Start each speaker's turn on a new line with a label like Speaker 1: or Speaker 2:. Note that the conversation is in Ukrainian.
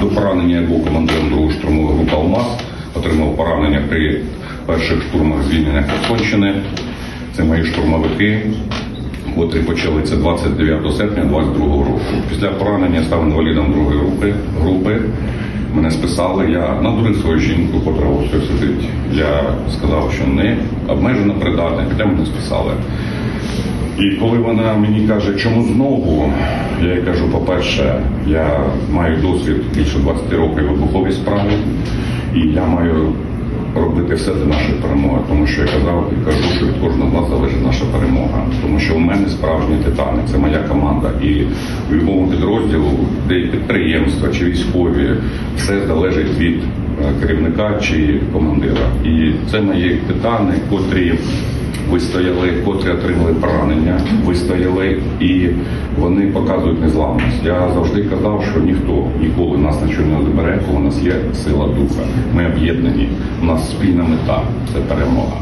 Speaker 1: До поранення я був командиром другої штурмової групи «Алмаз», отримав поранення при перших штурмах звільнення Херсонщини. Це мої штурмовики, котрі почали це 29 серпня 22 року. Після поранення став інвалідом другої групи. групи. Мене списали, я надурив свою жінку, котра тут сидить. Я сказав, що не обмежено придатний, хоча мене списали. І коли вона мені каже, чому знову, я їй кажу, по-перше, я маю досвід більше 20 років вибуховій справі, і я маю робити все для нашої перемоги, тому що я казав і кажу, що від кожного з нас залежить наша перемога. Тому що у мене справжні титани, це моя команда. І в будь-якому підрозділу, де підприємства чи військові, все залежить від е, керівника чи командира. І це мої титани, котрі вистояли, котрі отримали поранення, вистояли і вони показують незламність. Я завжди казав, що ніхто ніколи нас нічого не забере, коли у нас є сила духа. Ми об'єднані. У нас спільна мета це перемога.